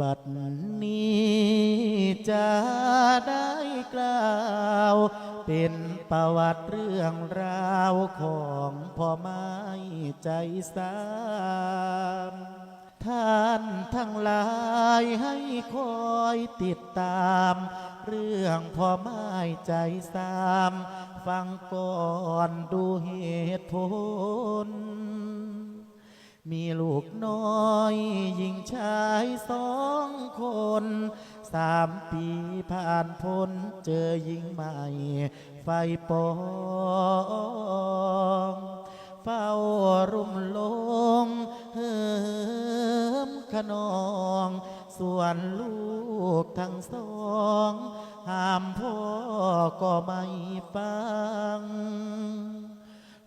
บัดนี้จะได้กล่าว เป็นประวัติเรื่องราวของพ่อไม้ใจสามท่านทั้งหลายให้คอยติดตาม เรื่องพ่อไม้ใจสาม ฟังก่อนดูเหตุผล มีลูกน้อยหญิงชายสองคน สามปีผ่านพ้นเจอหญิงใหม่ ไฟปองเฝ้ารุ่มลงเฮิมขนอง ส่วนลูกทั้งสองห้ามพ่อก็ไม่ฟัง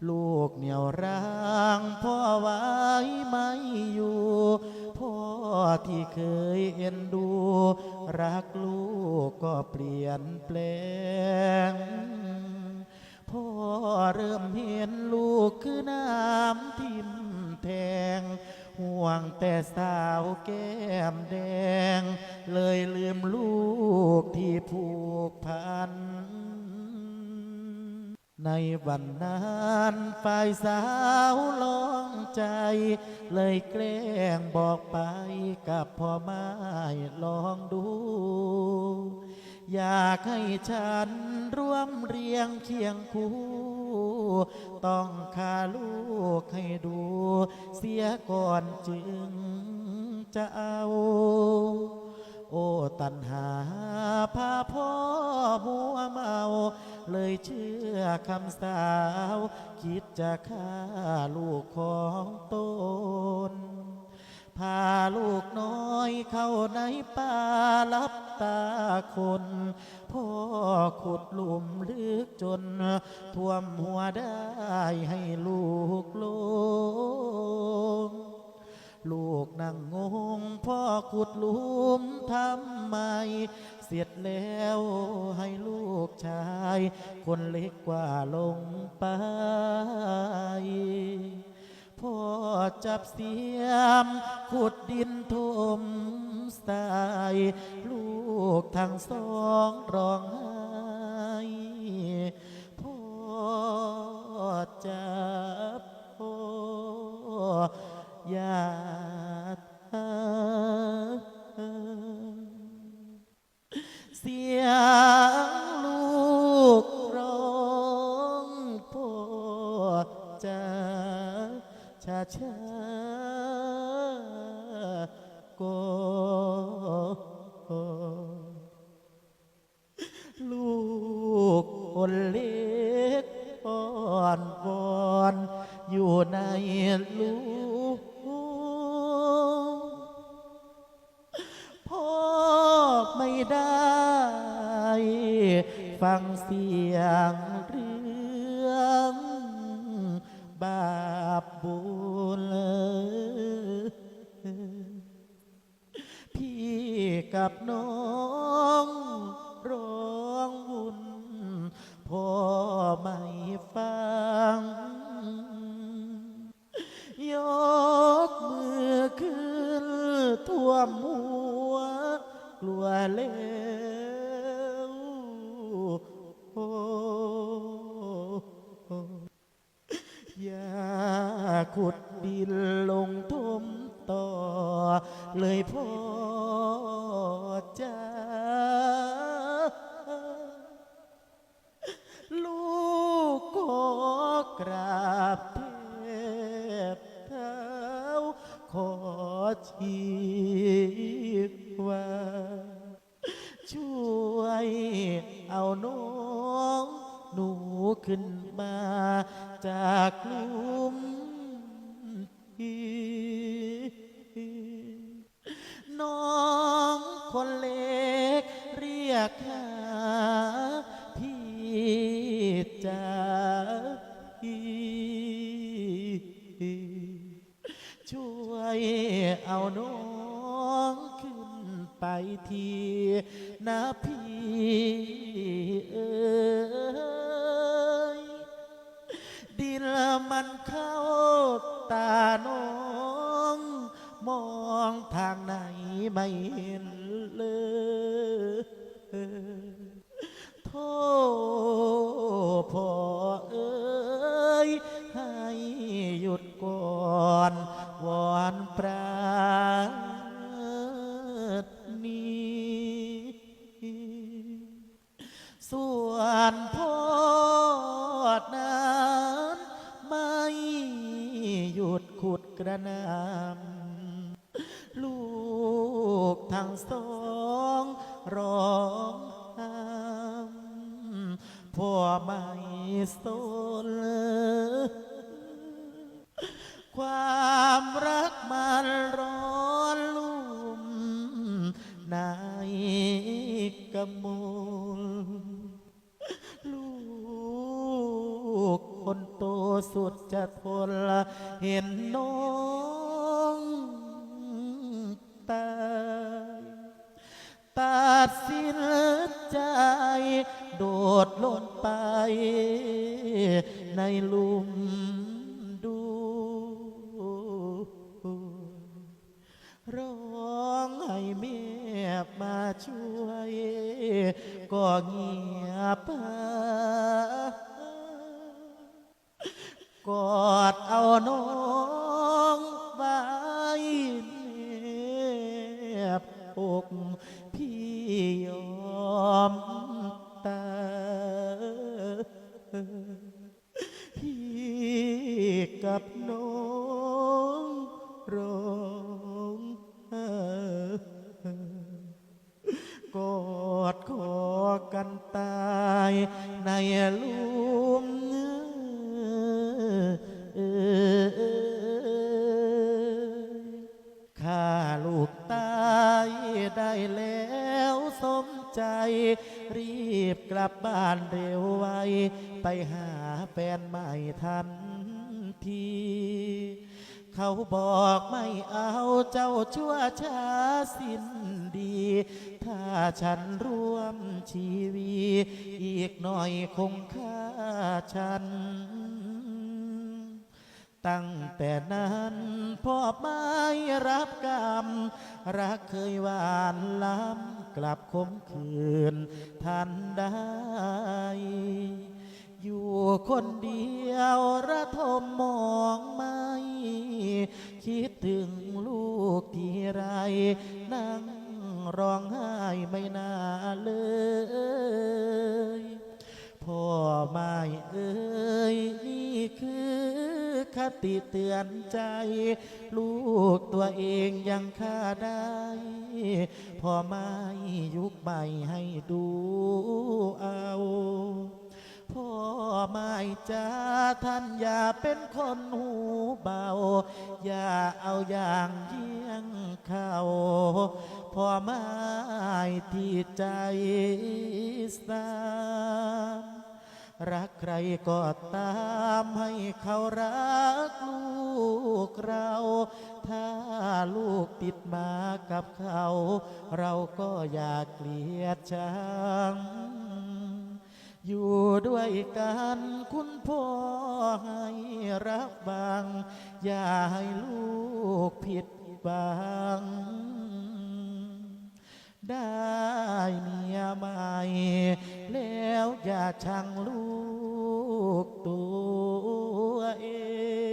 ลูกเหนี่ยวร่างพ่อไว้ไม่อยู่ พ่อที่เคยเอ็นดู รักลูกก็เปลี่ยนแปลง พ่อเริ่มเห็นลูกคือน้ำทิมแทงห่วงแต่สาวแก้มแดง เลยลืมลูกที่ผูกพัน ในวันนั้นฝ่ายสาวลองใจ เลยแกล้งบอกไปกับพ่อไม้ลองดู อยากให้ฉันร่วมเรียงเคียงคู่ ต้องฆ่าลูกให้ดู เสียก่อนจึงจะเอา โอ้ตันหาพาพ่อมัวเมา เลยเชื่อคำสาว คิดจะฆ่าลูกของตน พาลูกน้อยเข้าในป่าลับตาคนพ่อขุดหลุมลึกจน ท่วมหัวได้ให้ลูกลง ลูกนั่งงงพ่อขุดลุมทำไม เสร็จแล้วให้ลูกชาย คนเล็กกว่าลงไป พ่อจับเสียม ขุดดินทมใส่ลูกทั้งสองร้องไห้พ่อจับพ่อ ยาดเสียงลูกร้องพ่อจะชาชาก็ลูกคนเลาปบุญพี่กับน้องร้องวุ่นพ่อไม่ฟัง ขุดดินลงทุ่มต่อ เลยพ่อจ้าลูกขอกราบเทบเท้าขอชีว่าช่วยเอาน้องหนูขึ้นมาจากลุม ไปทีนะพี่เอ้ยดินมันเข้าตาน้อง มององทางไหนไม่เห็นเลย วนพ่อนั้นไม่หยุดขุดกระนำลูกทั้งสองร้องห้ามพ่อไม่สนความรักมันร้อนลุ่มในกมูลกค นโตสุดจะทนเห็นน้อง พี่ยอมตายพี่กับน้องร้องกอดคอกันตา ได้แล้วสมใจ รีบกลับบ้านเร็วไว ไปหาแฟนใหม่ทันที เขาบอกไม่เอาเจ้าชั่วช้าสิ้นดี ถ้าฉันร่วมชีวี อีกหน่อยคงฆ่าฉัน ตั้งแต่นั้นพ่อไม่รับกรรม รักเคยหวานล้ำกลับคมคืนทันได้ อยู่คนเดียวระทมมองไม่ คิดถึงลูกที่ไร นั่งร้องไห้ไม่น่าเลย พ่อไม่เอ่ย ติเตือนใจ ลูกตัวเองยังฆ่าได้พ่อไม่ยุคใหม่ให้ดูเอาพ่อไม่จ้าท่านอย่าเป็นคนหูเบา อย่าเอาอย่างเยี่ยงเขาพ่อไม่ที่ใจสามรักใครก็ตามให้เขารัก กลูกเรา ถ้าลูกติดมากับเขา เราก็อยากเกลียดชัง อยู่ด้วยกันคุณพ่อให้รักบาง อย่าให้ลูกผิดบางได้เมียใหม่แล้วอย่าชังลูกตัวเอง